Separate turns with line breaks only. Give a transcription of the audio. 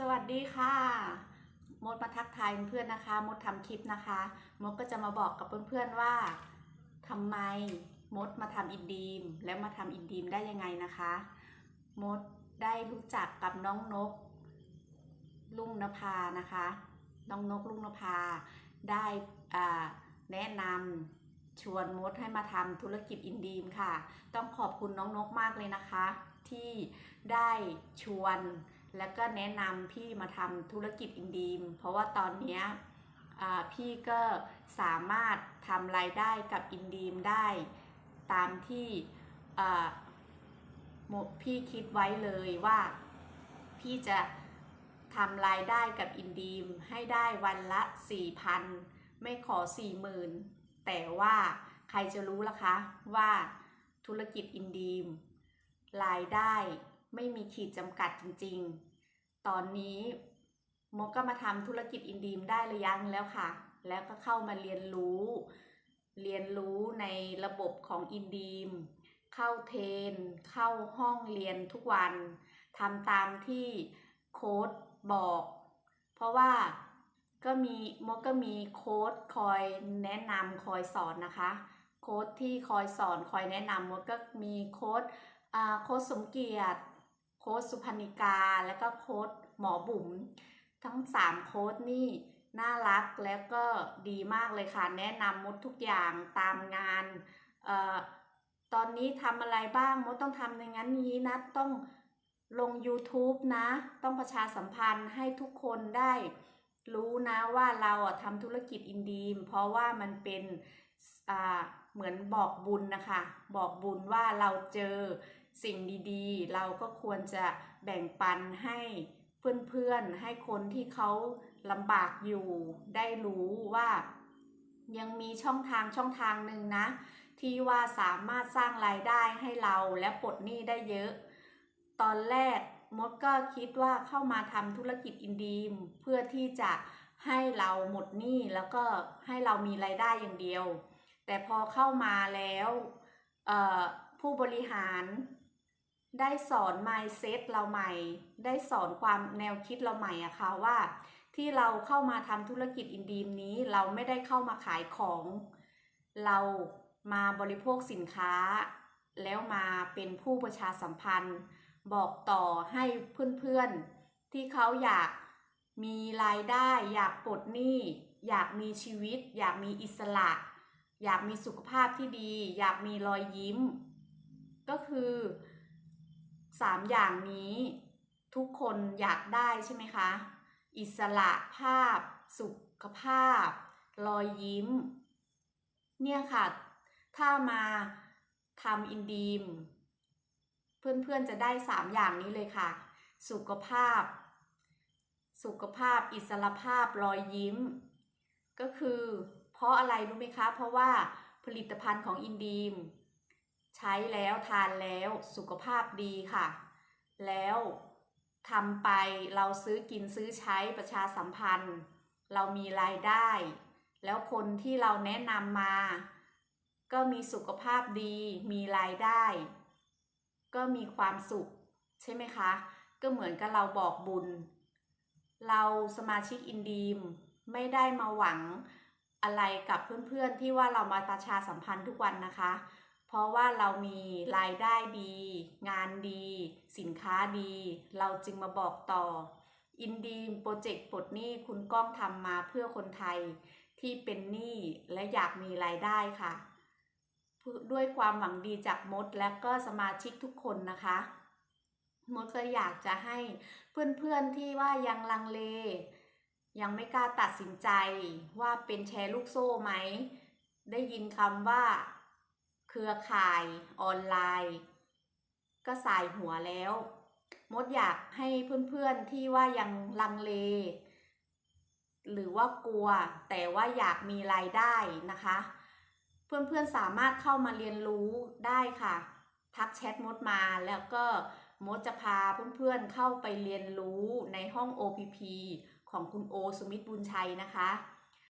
สวัสดีค่ะ มดมาทักทายเพื่อนนะคะ มดทำคลิปนะคะ มดก็จะมาบอกกับเพื่อนๆว่าทำไมมดมาทำอินดีม แล้วมาทำอินดีมได้ยังไงนะคะ มดได้รู้จักกับน้องนกลุงนภานะคะ น้องนกลุงนภาได้แนะนำชวนมดให้มาทำธุรกิจอินดีมค่ะ ต้องขอบคุณน้องนกมากเลยนะคะ ที่ได้ชวน แล้วก็แนะนำพี่มาทำธุรกิจอินดีม เพราะว่าตอนเนี้พี่ก็สามารถทำรายได้กับอินดีมได้ ตามที่พี่คิดไว้เลยว่าพี่จะทำรายได้กับอินดีมให้ได้วันละ 4,000 ไม่ขอ 40,000 แต่ว่าใครจะรู้ล่ะคะว่าธุรกิจอินดีม รายได้ ไม่มีขีดจำกัดจริงๆ ตอนนี้มกก็มาทำธุรกิจอินดีมได้ระยะนึงแล้วค่ะ แล้วก็เข้ามาเรียนรู้ เรียนรู้ในระบบของอินดีม เข้าเทน เข้าห้องเรียนทุกวันทำตามที่โค้ดบอก เพราะว่าก็มีมกก็มีโค้ดคอยแนะนำคอยสอนนะคะ โค้ดที่คอยสอนคอยแนะนำมดก็มีโค้ดอ่าโค้ชสมเกียรติ ค้ชสุพนิกา แล้วก็โค้ชหมอบุ๋มทั้ง 3 โค้ชนี่น่ารักแล้วก็ดีมากเลยค่ะ แนะนำมดทุกอย่างตามงานออตอนนี้ทำอะไรบ้างมดต้องทำอย่างนั้นนี้นะต้องลง YouTube นะ ต้องประชาสัมพันธ์ให้ทุกคนได้รู้นะว่าเราอะทำธุรกิจอินดีม เพราะว่ามันเป็นเหมือนบอกบุญนะคะ บอกบุญว่าเราเจอ สิ่งดีๆ เราก็ควรจะแบ่งปันให้เพื่อนๆ ให้คนที่เขาลำบากอยู่ได้รู้ว่ายังมีช่องทางช่องทางหนึ่งนะ ที่ว่าสามารถสร้างรายได้ให้เราและปลดหนี้ได้เยอะ ตอนแรกมดก็คิดว่าเข้ามาทำธุรกิจอินดีมเพื่อที่จะให้เราหมดหนี้แล้วก็ให้เรามีรายได้อย่างเดียว แต่พอเข้ามาแล้วผู้บริหาร ได้สอน mindset เราใหม่ ได้สอนความแนวคิดเราใหม่อะค่ะว่า ที่เราเข้ามาทำธุรกิจอินดีมนี้ เราไม่ได้เข้ามาขายของ เรามาบริโภคสินค้า แล้วมาเป็นผู้ประชาสัมพันธ์ บอกต่อให้เพื่อนๆ ที่เขาอยากมีรายได้ อยากปลดหนี้ อยากมีชีวิต อยากมีอิสระ อยากมีสุขภาพที่ดี อยากมีรอยยิ้ม ก็คือ สามอย่างนี้ทุกคนอยากได้ใช่ไหมคะ อิสระภาพ สุขภาพ รอยยิ้ม เนี่ยค่ะ ถ้ามาทำอินดีม เพื่อนๆจะได้สามอย่างนี้เลยค่ะ สุขภาพ สุขภาพ อิสระภาพ รอยยิ้ม ก็คือ เพราะอะไรรู้ไหมคะ เพราะว่าผลิตภัณฑ์ของอินดีม ใช้แล้วทานแล้วสุขภาพดีค่ะ แล้วทำไปเราซื้อกินซื้อใช้ประชาสัมพันธ์ เรามีรายได้ แล้วคนที่เราแนะนำมา ก็มีสุขภาพดี มีรายได้ ก็มีความสุข ใช่ไหมคะ ก็เหมือนกับเราบอกบุญ เราสมาชิกอินดีมไม่ได้มาหวังอะไรกับเพื่อนๆที่ว่าเรามาประชาสัมพันธ์ทุกวันนะคะ เพราะว่าเรามีรายได้ดี งานดี สินค้าดี เราจึงมาบอกต่อ อินดีมโปรเจกต์ปลดหนี้คุณก้องทำมาเพื่อคนไทยที่เป็นหนี้และอยากมีรายได้ค่ะ ด้วยความหวังดีจากมดและก็สมาชิกทุกคนนะคะ มดก็อยากจะให้เพื่อนๆที่ว่ายังลังเล ยังไม่กล้าตัดสินใจว่าเป็นแชร์ลูกโซ่ไหม ได้ยินคำว่า เครือข่ายออนไลน์ ก็สายหัวแล้ว มดอยากให้เพื่อนๆที่ว่ายังลังเล หรือว่ากลัว แต่ว่าอยากมีรายได้นะคะ เพื่อนๆสามารถเข้ามาเรียนรู้ได้ค่ะ ทักแชทมดมาแล้วก็มดจะพาเพื่อนๆเข้าไปเรียนรู้ในห้อง OPP ของคุณโอ สุมิตบุญชัยนะคะ